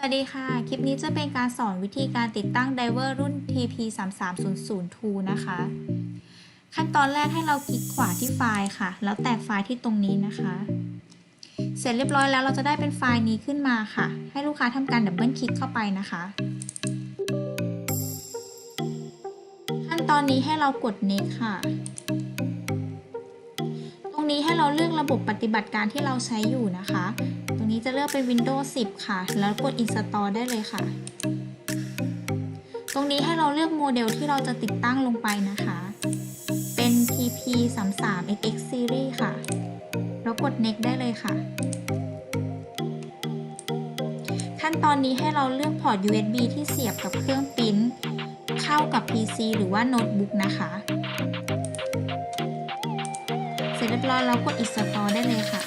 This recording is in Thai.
สวัสดีค่ะ คลิปนี้จะเป็นการสอนวิธีการติดตั้งไดเวอร์รุ่น TP3300 2นะคะ ขั้นตอนแรกให้เราคลิกขวาที่ไฟล์ค่ะ แล้วแตกไฟล์ที่ตรงนี้นะคะ เสร็จเรียบร้อยแล้วเราจะได้เป็นไฟล์นี้ขึ้นมาค่ะ ให้ลูกค้าทำการดับเบิลคลิกเข้าไปนะคะ ขั้นตอนนี้ให้เรากด next ค่ะ ตรงนี้ให้เราเลือกระบบปฏิบัติการที่เราใช้อยู่นะคะ นี้จะเลือกเป็น Windows 10 ค่ะ แล้วกด Install ได้เลยค่ะ ตรงนี้ให้เราเลือกโมเดลที่เราจะติดตั้งลงไปนะคะ เป็น TP 3 3 XX Series ค่ะ แล้วกด Next ได้เลยค่ะ ขั้นตอนนี้ให้เราเลือกพอร์ต USB ที่เสียบกับเครื่องปริ้นเข้ากับ PC หรือว่าโน้ตบุ๊กนะคะ เสร็จเรียบร้อยแล้วกด install ได้เลยค่ะ